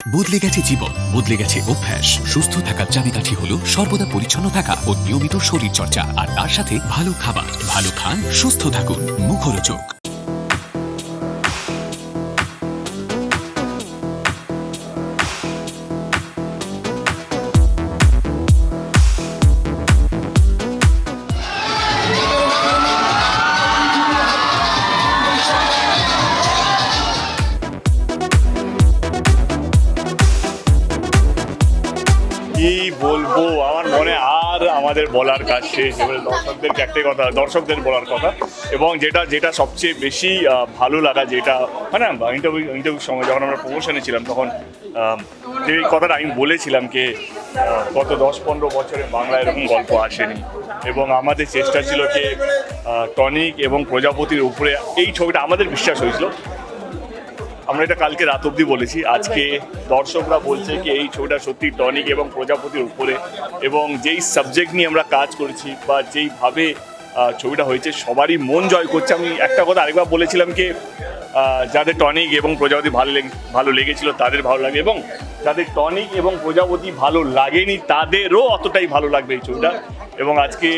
বদলে গেছে জীবন, বদলে গেছে অভ্যাস। সুস্থ থাকার চাবিকাঠি হলো সর্বদা পরিচ্ছন্ন থাকা ও নিয়মিত শরীরচর্চা। আর তার সাথে ভালো খাবার, ভালো খান, সুস্থ থাকুন মুখরোচক। কি বলব? আমার মনে আর আমাদের বলার কাজ শেষ এবারে দর্শকদেরকে একটাই কথা, দর্শকদের বলার কথা। এবং যেটা যেটা সবচেয়ে বেশি ভালো লাগা, যেটা মানে ইন্টারভিউ ইন্টারভিউর সময় যখন আমরা প্রমোশনে ছিলাম, তখন যে কথাটা আমি বলেছিলাম যে গত দশ পনেরো বছরে বাংলা এরকম গল্প আসেনি। এবং আমাদের চেষ্টা ছিল যে টনিক এবং প্রজাপতির উপরে এই ছবিটা আমাদের বিশ্বাস হয়েছিল। আমরা এটা কালকে রাত অবধি বলেছি। আজকে দর্শকরা বলছে কি, এই ছবিটা সত্যি টনিক এবং প্রজাপতির উপরে এবং যেই সাবজেক্ট নিয়ে আমরা কাজ করেছি বা যেইভাবে ছবিটা হয়েছে, সবারই মন জয় করছে। আমি একটা কথা আরেকবার বলেছিলাম কি যাদের টনিক এবং প্রজাপতি ভালো লেগে, ভালো লেগেছিল তাদের ভালো লাগে এবং যাদের টনিক এবং প্রজাপতি ভালো লাগেনি তাদেরও অতটাই ভালো লাগবে এই ছবিটা। এবং আজকে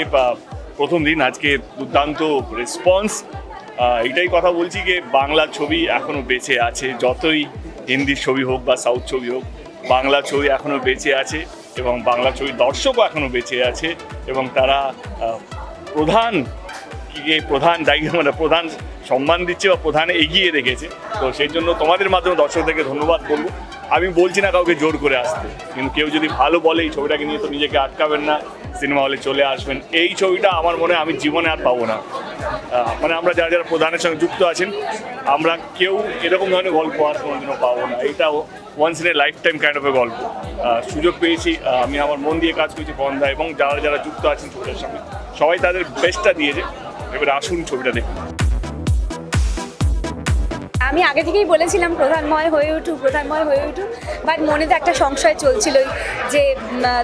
প্রথম দিন আজকে দুর্দান্ত রেসপন্স এটাই কথা বলছি যে বাংলা ছবি এখনও বেঁচে আছে। যতই হিন্দি ছবি হোক বা সাউথ ছবি হোক, বাংলা ছবি এখনও বেঁচে আছে এবং বাংলা ছবির দর্শকও এখনও বেঁচে আছে এবং তারা প্রধান কি প্রধান জায়গা মানে প্রধান সম্মান দিচ্ছে বা প্রধান এগিয়ে রেখেছে। তো সেই জন্য তোমাদের মাধ্যমে দর্শকদেরকে ধন্যবাদ করব আমি বলছি না কাউকে জোর করে আসতে, কিন্তু কেউ যদি ভালো বলে এই ছবিটাকে নিয়ে তো নিজেকে আটকাবেন না, সিনেমা হলে চলে আসবেন। এই ছবিটা আমার মনে আমি জীবনে আর পাবো না। মানে আমরা যারা যারা প্রধানের সঙ্গে যুক্ত আছেন, আমরা কেউ এরকম ধরনের গল্প আর কোনোদিনও পাবো না। এটাও once in a lifetime kind of a গল্প সুযোগ পেয়েছি আমি আমার মন দিয়ে কাজ করেছি বন্ধা এবং যারা যারা যুক্ত আছেন ছবিটার সঙ্গে, সবাই তাদের বেস্টটা দিয়েছে। এবার আসুন ছবিটা দেখুন। আমি আগে থেকেই বলেছিলাম, প্রধানময় হয়ে উঠুক, প্রধানময় হয়ে উঠুক বাট মনে তো একটা সংশয় চলছিলই যে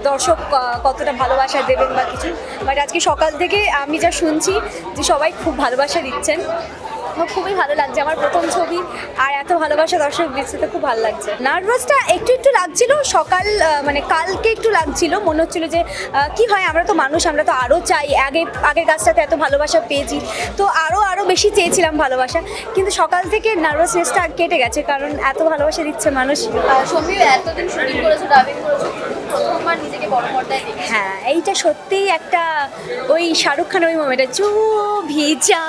দর্শক কতটা ভালোবাসা দেবেন বা কিছু। বাট আজকে সকাল থেকে আমি যা শুনছি যে সবাই খুব ভালোবাসা দিচ্ছেন। খুবই ভালো লাগছে, আমার প্রথম ছবি, আর এত ভালোবাসা দর্শক দিচ্ছে তো খুব ভালো লাগছে। নার্ভাসটা একটু একটু লাগছিল, সকাল মানে কালকে একটু লাগছিল, মনে হচ্ছিল যে কি হয়, আমরা তো মানুষ, আমরা তো আরও চাই, আগে, আগের কাজটাতে এত ভালোবাসা পেয়েছি, তো আরও আরও বেশি চেয়েছিলাম ভালোবাসা, কিন্তু সকাল থেকে নার্ভাসনেসটা কেটে গেছে, কারণ এত ভালোবাসা দিচ্ছে মানুষ। এতদিন শুটিং করেছ ডাবিং করেছ নিজেকে বড় পর্দায় হ্যাঁ এইটা সত্যিই একটা ওই শাহরুখ খান ওই মোমেন্টটা চু ভিজা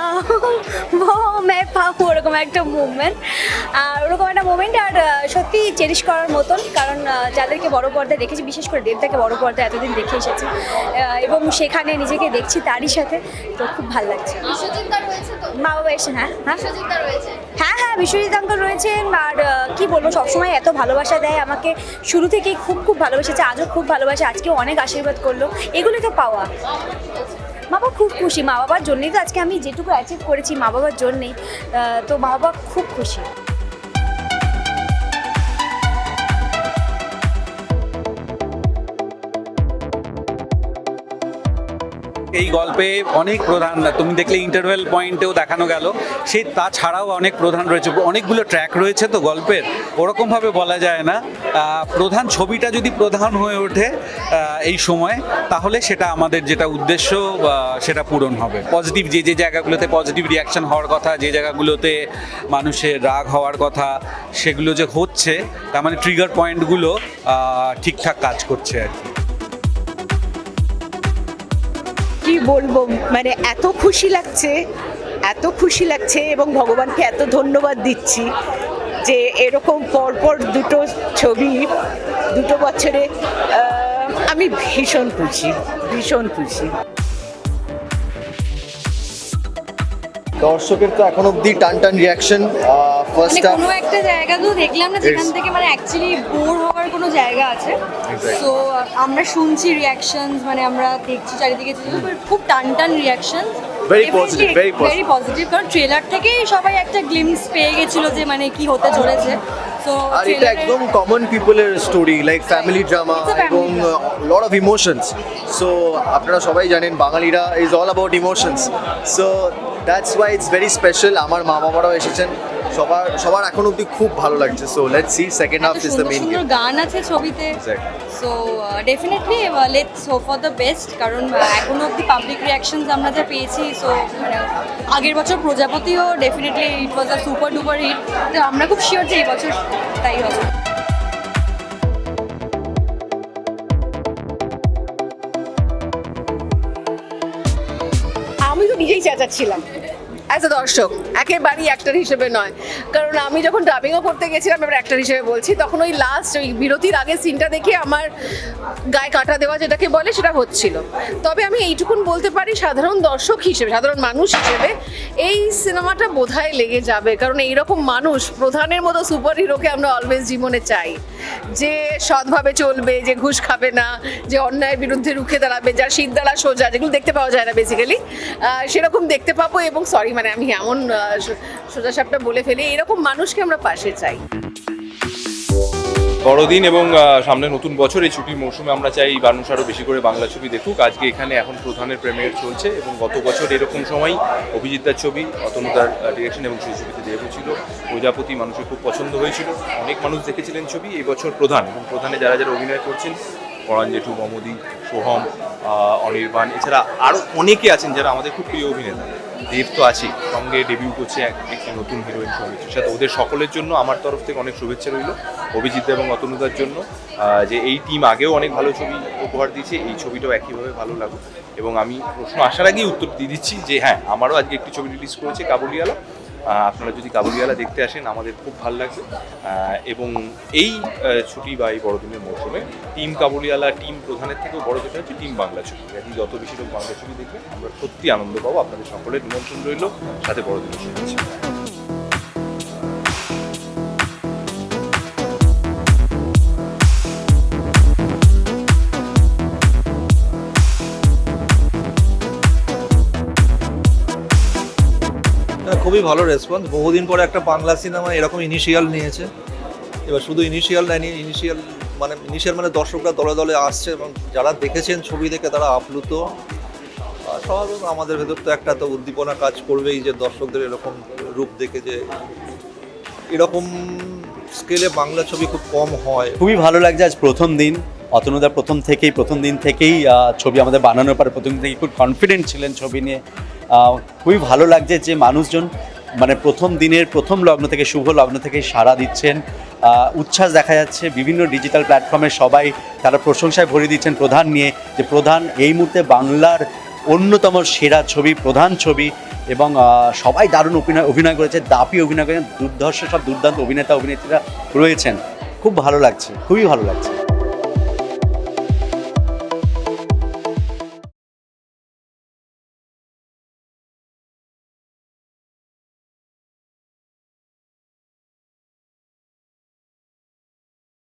ও মে পাবো ওরকম একটা মুভমেন্ট আর ওরকম একটা মুভমেন্ট আর সত্যি চেরিশ করার মতন কারণ যাদেরকে বড় পর্দায় দেখেছি বিশেষ করে দেবদাকে বড় পর্দায় এতদিন দেখে এসেছি এবং সেখানে নিজেকে দেখছি তারই সাথে তো খুব ভালো লাগছে। মা বাবা এসে হ্যাঁ? হ্যাঁ? হ্যাঁ হ্যাঁ বিশ্বজিৎ আঙ্কল রয়েছেন আর কি বলব সবসময় এত ভালোবাসা দেয় আমাকে। শুরু থেকেই খুব খুব ভালোবেসেছে আজও খুব ভালোবাসে, আজকে অনেক আশীর্বাদ করল। এগুলো তো পাওয়া। মা বাবা খুব খুশি। মা বাবার জন্যেই তো আজকে আমি যেটুকু অ্যাচিভ করেছি মা বাবার জন্যেই তো মা বাবা খুব খুশি। এই গল্পে অনেক প্রধান, তুমি দেখলে ইন্টারভেল পয়েন্টেও দেখানো গেল। সেই তাছাড়াও অনেক প্রধান রয়েছে, অনেকগুলো ট্র্যাক রয়েছে তো গল্পের। ওরকমভাবে বলা যায় না। প্রধান ছবিটা যদি প্রধান হয়ে ওঠে এই সময়, তাহলে সেটা আমাদের যেটা উদ্দেশ্য সেটা পূরণ হবে। পজিটিভ যে যে জায়গাগুলোতে পজিটিভ রিয়াকশন হওয়ার কথা, যে জায়গাগুলোতে মানুষের রাগ হওয়ার কথা, সেগুলো যে হচ্ছে, তার মানে ট্রিগার পয়েন্টগুলো ঠিকঠাক কাজ করছে আর কি। বলব মানে এত খুশি লাগছে, এত খুশি লাগছে এবং ভগবানকে এত ধন্যবাদ দিচ্ছি যে এরকম পরপর দুটো ছবি, দুটো বছরে আমি ভীষণ খুশি ভীষণ খুশি। দর্শকের তো এখন অবধি টান টান রিয়াকশন ফার্স্ট হাফ কোনো একটা জায়গা তো দেখলাম না যেখান থেকে মানে অ্যাকচুয়ালি বোর হওয়ার কোনো জায়গা আছে। সো আমরা শুনছি রিয়াকশনস মানে আমরা দেখছি চারিদিকে যে খুব টান টান reaction very positive very positive কারণ ট্রেলার থেকেই সবাই একটা গ্লিমস পেয়ে গেছিল যে মানে কি হতে চলেছে। আর এটা একদম কমন পিপলের স্টোরি লাইক ফ্যামিলি ড্রামা এবং লট অফ ইমোশনস সো আপনারা সবাই জানেন বাঙালিরা is all about emotions so that's why it's very special আমার মা বাবারাও এসেছেন। সবার সবার এখন অবধি খুব ভালো লাগছে so let's see second half is the main সুন্দর গেম গান আছে ছবিতে so definitely let's hope for the best কারণ uh, এখনও অব্দি পাবলিক রিয়াকশনস আমরা যা পেয়েছি সো মানে আগের বছর প্রজাপতিও definitely it was a super duper hit তো আমরা খুব শিওর যে এই বছর তাই হবে। আমি তো নিজেই চেঁচাচ্ছিলাম। অ্যাজ এ দর্শক একেবারেই অ্যাক্টর হিসেবে নয়। কারণ আমি যখন ডাবিংও করতে গেছিলাম, এবার অ্যাক্টর হিসেবে বলছি, তখন ওই লাস্ট ওই বিরতির আগে সিনটা দেখে আমার গায়ে কাটা দেওয়া যেটাকে বলে, সেটা হচ্ছিল। তবে আমি এইটুকুন বলতে পারি, সাধারণ দর্শক হিসেবে, সাধারণ মানুষ হিসেবে, এই সিনেমাটা বোধহয় লেগে যাবে। কারণ এইরকম মানুষ প্রধানের মতো সুপার হিরোকে আমরা অলওয়েজ জীবনে চাই। যে সৎভাবে চলবে, যে ঘুষ খাবে না, যে অন্যায়ের বিরুদ্ধে রুখে দাঁড়াবে, যার শীত দ্বারা সোজা, যেগুলো দেখতে পাওয়া যায় না বেসিক্যালি সেরকম দেখতে পাবো এবং সরি মানে আমি এমন সোজা সাপটা বলে ফেলি, এরকম মানুষকে আমরা পাশে চাই। বড়দিন এবং সামনে নতুন বছর, এই ছুটির মৌসুমে আমরা চাই মানুষ আরও বেশি করে বাংলা ছবি দেখুক। আজকে এখানে এখন প্রধানের প্রেমের চলছে এবং গত বছর এরকম সময় অভিজিৎদার ছবি অতনুদার ডিরেকশন এবং সেই ছবিতে দেবু ছিল, প্রজাপতি মানুষের খুব পছন্দ হয়েছিল। অনেক মানুষ দেখেছিলেন ছবি, এই বছর প্রধান এবং প্রধানে যারা যারা অভিনয় করছেন, পরাণ জেঠু, মমদি, সোহম অনির্বাণ, এছাড়া আরও অনেকে আছেন যারা আমাদের খুব প্রিয় অভিনেতা। দেব তো আছেই। সঙ্গে ডেবিউ করছে এক একটি নতুন হিরোইন সৌমিত্রের সাথে ওদের সকলের জন্য আমার তরফ থেকে অনেক শুভেচ্ছা রইল। অভিজিৎ এবং অতনুদার জন্য। যে এই টিম আগেও অনেক ভালো ছবি উপহার দিয়েছে এই ছবিটাও একইভাবে ভালো লাগুক। এবং আমি প্রশ্ন আসার আগেই উত্তর দিয়ে দিচ্ছি যে হ্যাঁ আমারও আজকে একটি ছবি রিলিজ করেছে কাবুলিওয়ালা। আহ, আপনারা যদি কাবুলিওয়ালা দেখতে আসেন, আমাদের খুব ভালো লাগবে। এবং এই ছুটি বা এই বড়দিনের মৌসুমে টিম কাবুলিওয়ালা, টিম প্রধানের থেকেও বড় যেটা হচ্ছে টিম বাংলা ছবি আপনি যত বেশি লোক বাংলা ছবি দেখবে, আমরা সত্যি আনন্দ পাবো। আপনাদের সকলের নিমন্ত্রণ রইল। সাথে বড়দিনের শুভেচ্ছা। খুবই ভালো রেসপন্স বহুদিন পরে একটা বাংলা সিনেমা এরকম ইনিশিয়াল নিয়েছে। এবার শুধু ইনিশিয়াল নেয়নি ইনিশিয়াল মানে ইনিশিয়াল মানে দর্শকরা দলে দলে আসছে এবং যারা দেখেছেন ছবি দেখে তারা আপ্লুত। স্বাভাবিক আমাদের ভেতর তো একটা তো উদ্দীপনা কাজ করবেই যে দর্শকদের এরকম রূপ দেখে যে এরকম স্কেলে বাংলা ছবি খুব কম হয়। খুবই ভালো লাগছে আজ প্রথম দিন। অতনুদা প্রথম থেকেই, প্রথম দিন থেকেই ছবি আমাদের বানানোর পর প্রথম দিন থেকেই খুব কনফিডেন্ট ছিলেন ছবি নিয়ে। খুবই ভালো লাগছে যে মানুষজন মানে প্রথম দিনের প্রথম লগ্ন থেকে শুভ লগ্ন থেকে সাড়া দিচ্ছেন। উচ্ছ্বাস দেখা যাচ্ছে, বিভিন্ন ডিজিটাল প্ল্যাটফর্মে সবাই তারা প্রশংসায় ভরে দিচ্ছেন প্রধান নিয়ে যে প্রধান এই মুহূর্তে বাংলার অন্যতম সেরা ছবি, প্রধান ছবি এবং সবাই দারুণ অভিনয় অভিনয় করেছে, দাপি অভিনয় করেছেন, দুর্ধর্ষ সব দুর্দান্ত অভিনেতা, অভিনেত্রীরা রয়েছেন। খুব ভালো লাগছে, খুবই ভালো লাগছে।